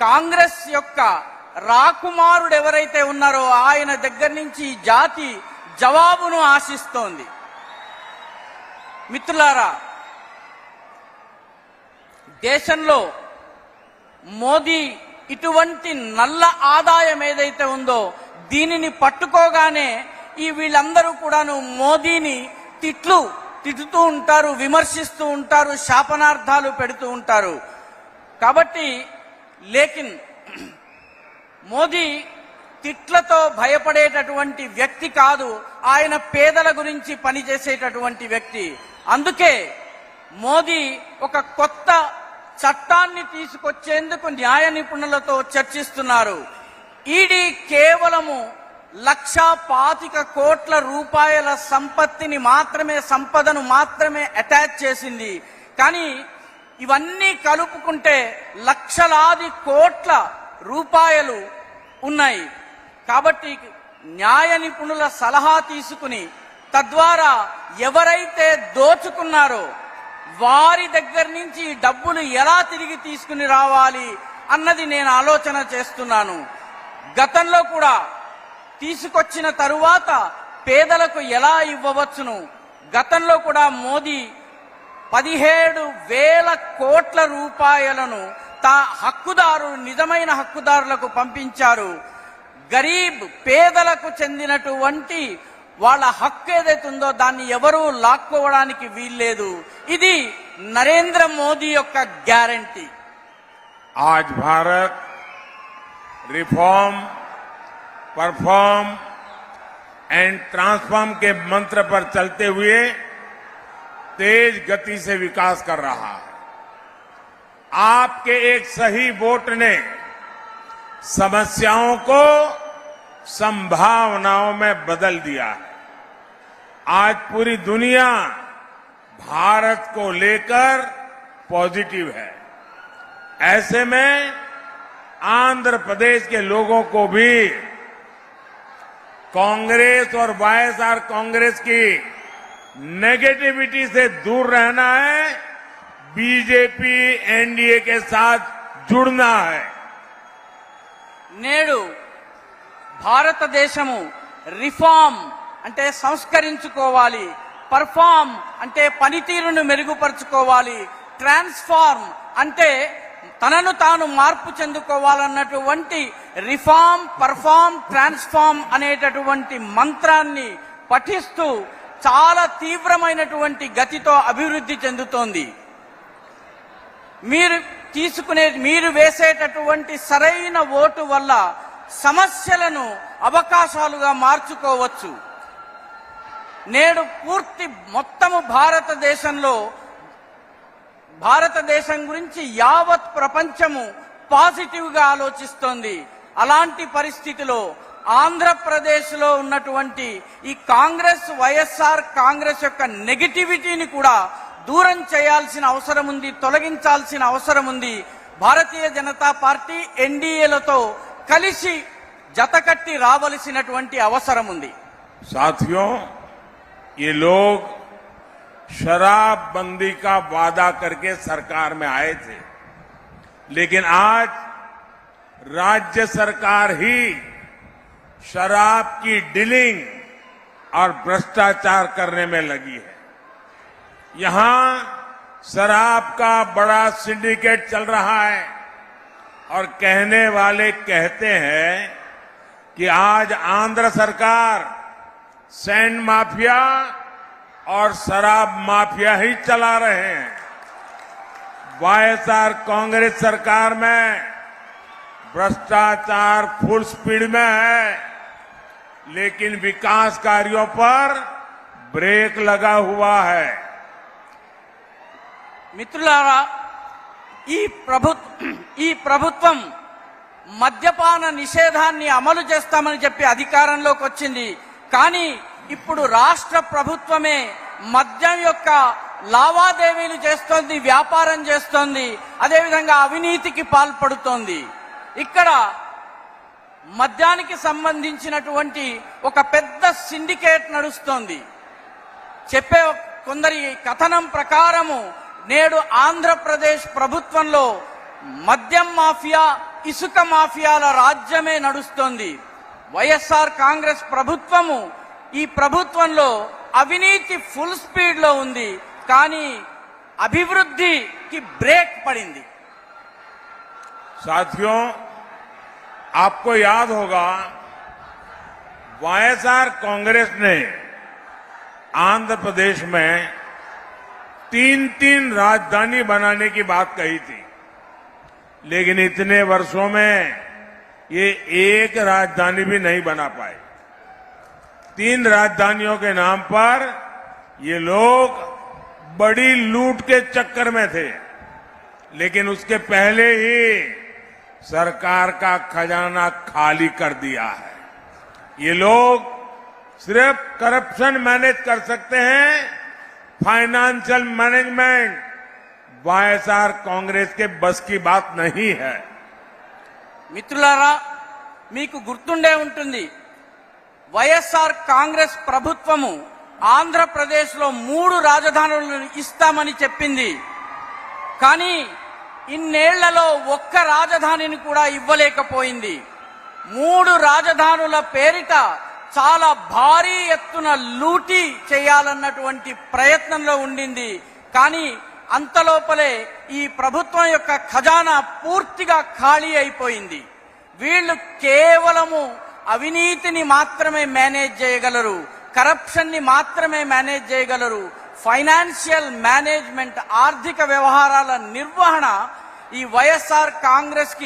కాంగ్రెస్ యొక్క రాకుమారుడు ఎవరైతే ఉన్నారో ఆయన దగ్గర నుంచి ఈ జాతి జవాబును ఆశిస్తోంది. మిత్రులారా దేశంలో మోదీ ఇటువంటి నల్ల ఆదాయం ఏదైతే ఉందో దీనిని పట్టుకోగానే ఈ వీళ్ళందరూ కూడాను మోదీని తిట్లు తిట్టుతూ ఉంటారు విమర్శిస్తూ ఉంటారు శాపనార్థాలు పెడుతూ ఉంటారు. కాబట్టి లేకిన్ మోదీ తిట్లతో భయపడేటటువంటి వ్యక్తి కాదు. ఆయన పేదల గురించి పనిచేసేటటువంటి వ్యక్తి. అందుకే మోదీ ఒక కొత్త చట్టాన్ని తీసుకొచ్చేందుకు న్యాయ నిపుణులతో చర్చిస్తున్నారు. ఈడీ కేవలము లక్షా పాతిక కోట్ల రూపాయల సంపత్తిని మాత్రమే సంపదను మాత్రమే అటాచ్ చేసింది. కానీ ఇవన్నీ కలుపుకుంటే లక్షలాది కోట్ల రూపాయలు ఉన్నాయి. కాబట్టి న్యాయ నిపుణుల సలహా తీసుకుని తద్వారా ఎవరైతే దోచుకున్నారో వారి దగ్గర నుంచి డబ్బులు ఎలా తిరిగి తీసుకుని రావాలి అన్నది నేను ఆలోచన చేస్తున్నాను. గతంలో కూడా తీసుకొచ్చిన తరువాత పేదలకు ఎలా ఇవ్వవచ్చును? గతంలో కూడా మోదీ పదిహేడు వేల కోట్ల రూపాయలను తా హక్కుదారు నిజమైన హక్కుదారులకు పంపించారు గరీబ్ పేదలకు చెందినటువంటి వాళ్ళ హక్కు ఏదైతే ఉందో దాన్ని ఎవరూ లాక్కోవడానికి వీల్లేదు ఇది నరేంద్ర మోదీ యొక్క గ్యారంటీ आज Bharat reform perform and transform के मंत्र पर चलते हुए तेज गति से विकास कर रहा है। आपके एक सही वोट ने समस्याओं को संभावनाओं में बदल दिया है। आज पूरी दुनिया भारत को लेकर पॉजिटिव है। ऐसे में आंध्र प्रदेश के लोगों को भी कांग्रेस और वाईएसआर कांग्रेस की नेगेटिविटी से दूर रहना है बीजेपी एनडीए के साथ जुड़ना है నేడు భారతదేశము రిఫార్మ్ అంటే సంస్కరించుకోవాలి పర్ఫార్మ్ అంటే పనితీరును మెరుగుపరుచుకోవాలి ట్రాన్స్ఫార్మ్ అంటే తనను తాను మార్పు చెందుకోవాలన్నటువంటి రిఫార్మ్ పర్ఫార్మ్ ట్రాన్స్ఫార్మ్ అనేటటువంటి మంత్రాన్ని పఠిస్తూ చాలా తీవ్రమైనటువంటి గతితో అభివృద్ధి చెందుతోంది. మీరు తీసుకునే మీరు వేసేటటువంటి సరైన ఓటు వల్ల సమస్యలను అవకాశాలుగా మార్చుకోవచ్చు. నేడు పూర్తి మొత్తము భారతదేశంలో భారతదేశం గురించి యావత్ ప్రపంచము పాజిటివ్గా ఆలోచిస్తోంది. అలాంటి పరిస్థితిలో ఆంధ్రప్రదేశ్ లో ఉన్నటువంటి ఈ కాంగ్రెస్ వైఎస్ఆర్ కాంగ్రెస్ యొక్క నెగిటివిటీని కూడా దూరం చేయాల్సిన అవసరం ఉంది తొలగించాల్సిన అవసరం ఉంది భారతీయ జనతా పార్టీ ఎన్డీఏలతో కలిసి జతకట్టి రావలసినటువంటి అవసరం ఉంది साथियों ये लोग शराबबंदी का वादा करके सरकार में आए थे लेकिन आज राज्य सरकार ही शराब की डीलिंग और भ्रष्टाचार करने में लगी है। यहाँ शराब का बड़ा सिंडिकेट चल रहा है और कहने वाले कहते हैं कि आज आंध्र सरकार सैंड माफिया और शराब माफिया ही चला रहे हैं। वाईएसआर कांग्रेस सरकार में भ्रष्टाचार फुल स्पीड में है। लेकिन विकास कार्यों पर ब्रेक लगा हुआ है మిత్రులారా ఈ ప్రభు ఈ ప్రభుత్వం మద్యపాన నిషేధాన్ని అమలు చేస్తామని చెప్పి అధికారంలోకి వచ్చింది కానీ ఇప్పుడు రాష్ట్ర ప్రభుత్వమే మద్యం యొక్క లావాదేవీలు చేస్తోంది వ్యాపారం చేస్తోంది అదేవిధంగా అవినీతికి పాల్పడుతోంది ఇక్కడ మద్యానికి సంబంధించినటువంటి ఒక పెద్ద సిండికేట్ నడుస్తోంది. చెప్పే కొందరి కథనం ప్రకారము నేడు ఆంధ్రప్రదేశ్ ప్రభుత్వంలో మద్యం మాఫియా ఇసుక మాఫియాల రాజ్యమే నడుస్తోంది. వైఎస్ఆర్ కాంగ్రెస్ ప్రభుత్వము ఈ ప్రభుత్వంలో అవినీతి ఫుల్ స్పీడ్లో ఉంది కానీ అభివృద్ధికి బ్రేక్ పడింది. సాధ్యం आपको याद होगा वाईएसआर कांग्रेस ने आंध्र प्रदेश में तीन तीन राजधानी बनाने की बात कही थी। लेकिन इतने वर्षों में ये एक राजधानी भी नहीं बना पाए। तीन राजधानियों के नाम पर ये लोग बड़ी लूट के चक्कर में थे। लेकिन उसके पहले ही सरकार का खजाना खाली कर दिया है ये लोग सिर्फ करप्शन मैनेज कर सकते हैं फाइनेंशियल मैनेजमेंट वाईएसआर कांग्रेस के बस की बात नहीं है మిత్రులారా మీకు గుర్తుండే ఉంటుంది వైఎస్ఆర్ కాంగ్రెస్ ప్రభుత్వము ఆంధ్రప్రదేశ్లో మూడు రాజధానులను ఇస్తామని చెప్పింది కానీ ఇన్నేళ్ళలో ఒక్క రాజధానిని కూడా ఇవ్వలేకపోయింది. మూడు రాజధానుల పేరిట చాలా భారీ ఎత్తున లూటీ చేయాలన్నటువంటి ప్రయత్నంలో ఉండింది. కానీ అంతలోపలే ఈ ప్రభుత్వం యొక్క ఖజానా పూర్తిగా ఖాళీ అయిపోయింది. వీళ్ళు కేవలము అవినీతిని మాత్రమే మేనేజ్ చేయగలరు కరప్షన్ని మాత్రమే మేనేజ్ చేయగలరు ఫైనాన్షియల్ మేనేజ్మెంట్ ఆర్థిక వ్యవహారాల నిర్వహణ ఈ వైఎస్ఆర్ కాంగ్రెస్కి